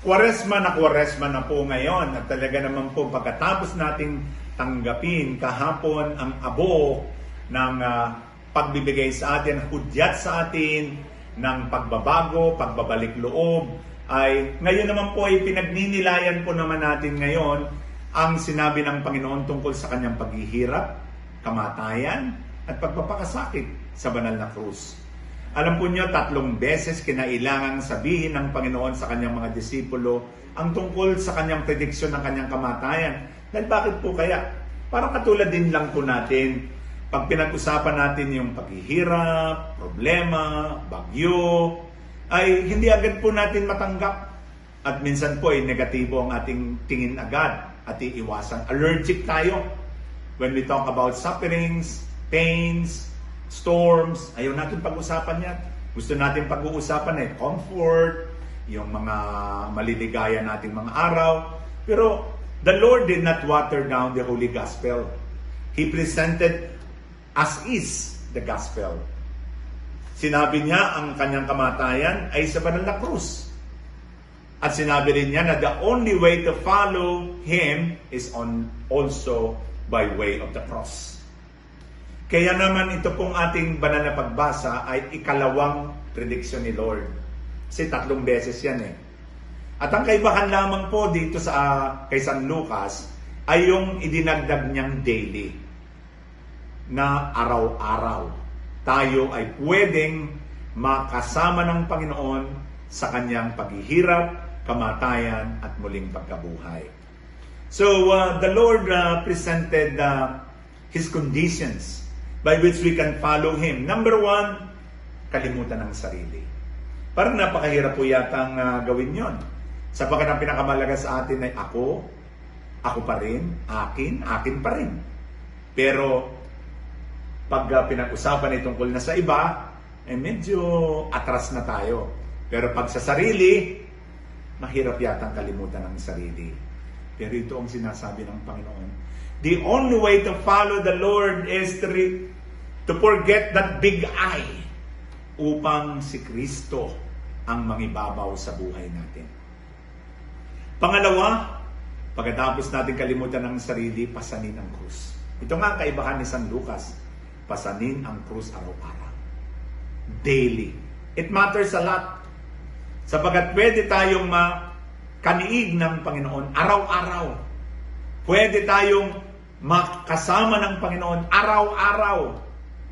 Kwaresma na kwaresma na po ngayon at talaga naman po pagkatapos nating tanggapin kahapon ang abo ng ah, pagbibigay sa atin, hudyat sa atin ng pagbabago, pagbabalik loob, ay ngayon naman po ay pinagninilayan po naman natin ngayon ang sinabi ng Panginoon tungkol sa kanyang paghihirap, kamatayan, at pagpapakasakit sa banal na krus. Alam po niyo, tatlong beses kinailangan sabihin ng Panginoon sa kanyang mga disipulo ang tungkol sa kanyang prediksyon ng kanyang kamatayan. Dahil bakit po kaya? Para katulad din lang po natin, pag pinag-usapan natin yung paghihirap, problema, bagyo, ay hindi agad po natin matanggap. At minsan po ay negatibo ang ating tingin agad at iiwasan. Allergic tayo when we talk about sufferings, pains, storms, ayaw natin pag-usapan yan. Gusto natin pag-uusapan ay comfort, yung mga maliligaya nating mga araw. Pero the Lord did not water down the Holy Gospel. He presented as is the Gospel. Sinabi niya ang kanyang kamatayan ay sa banal na krus. At sinabi rin niya na the only way to follow Him is on also by way of the cross. Kaya naman ito pong ating banal na pagbasa ay ikalawang prediction ni Lord. Kasi tatlong beses yan eh. At ang kaibahan lamang po dito sa ah, kay San Lucas ay yung idinagdag niyang daily na araw-araw. Tayo ay pwedeng makasama ng Panginoon sa kanyang paghihirap, kamatayan at muling pagkabuhay. So uh, the Lord uh, presented uh, His conditions by which we can follow Him. Number one, kalimutan ng sarili. Parang napakahirap po yatang uh, gawin yon. Sapagkat ang pinakamalaga sa atin ay ako, ako pa rin, akin, akin pa rin. Pero pag uh, pinag-usapan ay tungkol na sa iba, eh medyo atras na tayo. Pero pag sa sarili, mahirap yatang kalimutan ang sarili. Pero ito ang sinasabi ng Panginoon. The only way to follow the Lord is to, re- to forget that big I upang si Kristo ang mangibabaw sa buhay natin. Pangalawa, pagkatapos natin kalimutan ang sarili, pasanin ang krus. Ito nga ang kaibahan ni San Lucas. Pasanin ang krus araw-araw. Daily. It matters a lot. Sapagat pwede tayong makaniig ng Panginoon araw-araw. Pwede tayong makasama ng Panginoon araw-araw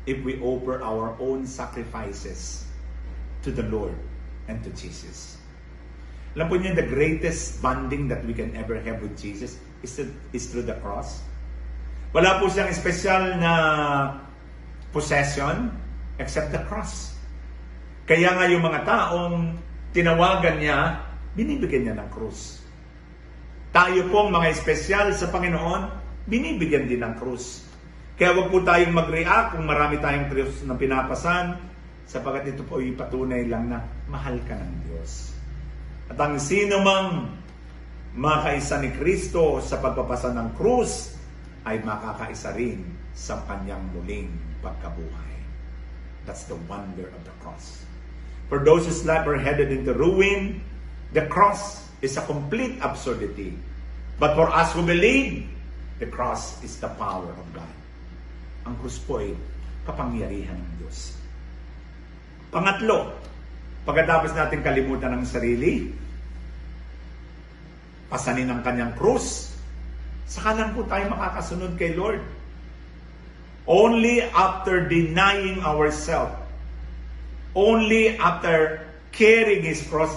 if we offer our own sacrifices to the Lord and to Jesus. Alam po niyo, the greatest bonding that we can ever have with Jesus is, to, is through the cross. Wala po siyang special na possession except the cross. Kaya nga yung mga taong tinawagan niya, binibigyan niya ng krus. Tayo pong mga espesyal sa Panginoon, binibigyan din ng krus. Kaya wag po tayong mag-react kung marami tayong krus na pinapasan, sapagat ito po ay patunay lang na mahal ka ng Diyos. At ang sino mang makaisa ni Kristo sa pagpapasa ng krus, ay makakaisa rin sa kanyang muling pagkabuhay. That's the wonder of the cross. For those whose life are headed into ruin, the cross is a complete absurdity. But for us who believe, the cross is the power of God. Ang krus po ay kapangyarihan ng Diyos. Pangatlo, pagkatapos natin kalimutan ang sarili, pasanin ang kanyang krus, saka lang po tayo makakasunod kay Lord. Only after denying ourselves, only after carrying His cross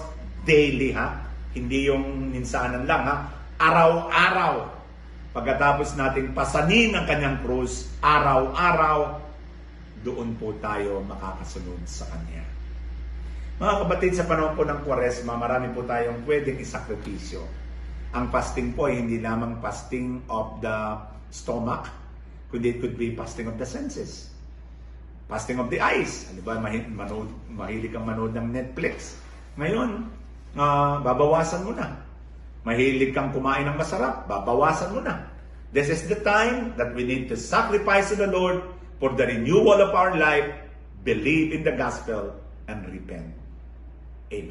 daily, ha? Hindi yung minsanan lang, ha? Araw-araw. Pagkatapos nating pasanin ang kanyang krus, araw-araw, doon po tayo makakasunod sa Kanya. Mga kapatid, sa panahon po ng Kwaresma, marami po tayong pwedeng isakripisyo. Ang fasting po ay hindi lamang fasting of the stomach, kundi it could be fasting of the senses. Fasting of the eyes. Ano ba, mahilig kang manood ng Netflix. Ngayon, ah, babawasan mo na. Mahilig kang kumain ng masarap, babawasan mo na. This is the time that we need to sacrifice to the Lord for the renewal of our life, believe in the gospel, and repent. Amen.